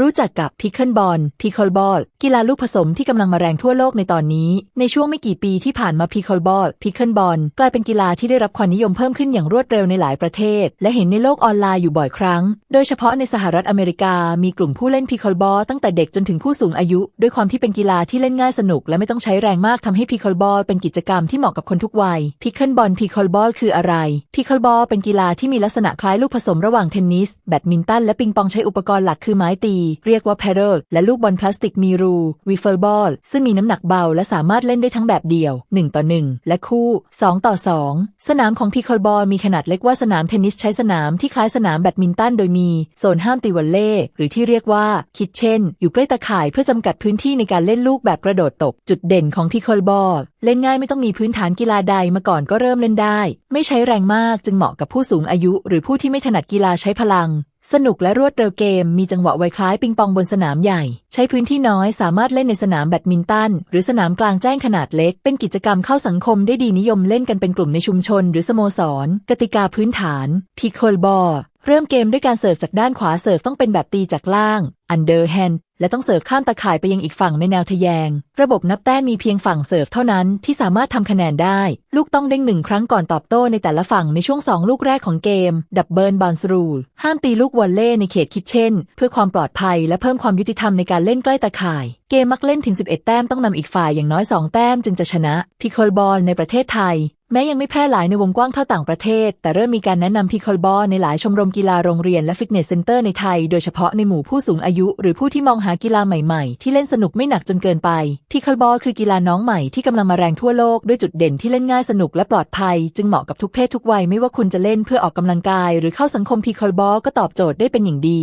รู้จักกับพิคเกิลบอลพิคเกิลบอลกีฬาลูกผสมที่กำลังมาแรงทั่วโลกในตอนนี้ ในช่วงไม่กี่ปีที่ผ่านมาพิคเกิลบอลพิคเกิลบอลกลายเป็นกีฬาที่ได้รับความนิยมเพิ่มขึ้นอย่างรวดเร็วในหลายประเทศ และเห็นในโลกออนไลน์อยู่บ่อยครั้ง โดยเฉพาะในสหรัฐอเมริกา มีกลุ่มผู้เล่นพิคเกิลบอลตั้งแต่เด็กจนถึงผู้สูงอายุ ด้วยความที่เป็นกีฬาที่เล่นง่ายสนุก และไม่ต้องใช้แรงมากทำให้พิคเกิลบอลเป็นกิจกรรมที่เหมาะกับคนทุกวัยพิคเกิลบอลพิคเกิลบอลคืออะไรพิคเกิลบอลเป็นกีฬาที่มีลักษณะคล้ายลูกผสมระหว่างเทนนิสแบดมินตันและปิงปองใช้อุปกรณ์หลักคือไม้ตีเรียกว่า paddle และลูกบอลพลาสติกมีรูวิฟเฟิลบอลซึ่งมีน้ำหนักเบาและสามารถเล่นได้ทั้งแบบเดี่ยว 1 ต่อ 1 และคู่ 2 ต่อ 2 สนามของพิคเกิลบอลมีขนาดเล็กกว่าสนามเทนนิสใช้สนามที่คล้ายสนามแบดมินตันโดยมีโซนห้ามตีวอลเล่หรือที่เรียกว่าคิดเช่น อยู่ใกล้ตาข่ายเพื่อจำกัดพื้นที่ในการเล่นลูกแบบกระโดดตบ จุดเด่นของพิคเกิลบอลเล่นง่ายไม่ต้องมีพื้นฐานกีฬาใดมาก่อนก็เริ่มเล่นได้ ไม่ใช้แรงมากจึงเหมาะกับผู้สูงอายุ หรือผู้ที่ไม่ถนัดกีฬาใช้พลัง สนุกและรวดเร็วเกม มีจังหวะไวคล้ายปิงปองบนสนามใหญ่ ใช้พื้นที่น้อยสามารถเล่นในสนามแบดมินตัน หรือสนามกลางแจ้งขนาดเล็ก เป็นกิจกรรมเข้าสังคมได้ดีนิยมเล่นกันเป็นกลุ่มในชุมชน หรือสโมสร กติกาพื้นฐานพิคเกิลบอลเริ่มเกมด้วยการเสิร์ฟจากด้านขวาเสิร์ฟต้องเป็นแบบตีจากล่าง underhand แและต้องเสิร์ฟข้ามตะข่ายไปยังอีกฝั่งในแนวทะแยง ระบบนับแต้มมีเพียงฝั่งเสิร์ฟเท่านั้นที่สามารถทำคะแนนได้ ลูกต้องเด้งหนึ่งครั้งก่อนตอบโต้ในแต่ละฝั่งในช่วง 2 ลูกแรกของเกม ดับเบิลบอลสรูลห้ามตีลูกวอลเล่ในเขตคิดเช่น เพื่อความปลอดภัยและเพิ่มความยุติธรรมในการเล่นใกล้ตะข่าย เกมมักเล่นถึง 11 แต้มต้องนำอีกฝ่ายอย่างน้อย 2 แต้มจึงจะชนะ พิคเกิลบอลในประเทศไทย แม้ยังไม่แพร่หลายในวงกว้างเท่าต่างประเทศ แต่เริ่มมีการแนะนำพิคเกิลบอลในหลายชมรมกีฬาโรงเรียนและฟิตเนสเซ็นเตอร์ในไทย โดยเฉพาะในหมู่ผู้สูงอายุ หรือผู้ที่มองหากีฬาใหม่ๆ ที่เล่นสนุกไม่หนักจนเกินไปพิคเกิลบอลคือกีฬาน้องใหม่ที่กำลังมาแรงทั่วโลกด้วยจุดเด่นที่เล่นง่ายสนุกและปลอดภัย จึงเหมาะกับทุกเพศทุกวัยไม่ว่าคุณจะเล่นเพื่อออกกำลังกาย หรือเข้าสังคมพิคเกิลบอลก็ตอบโจทย์ได้เป็นอย่างดี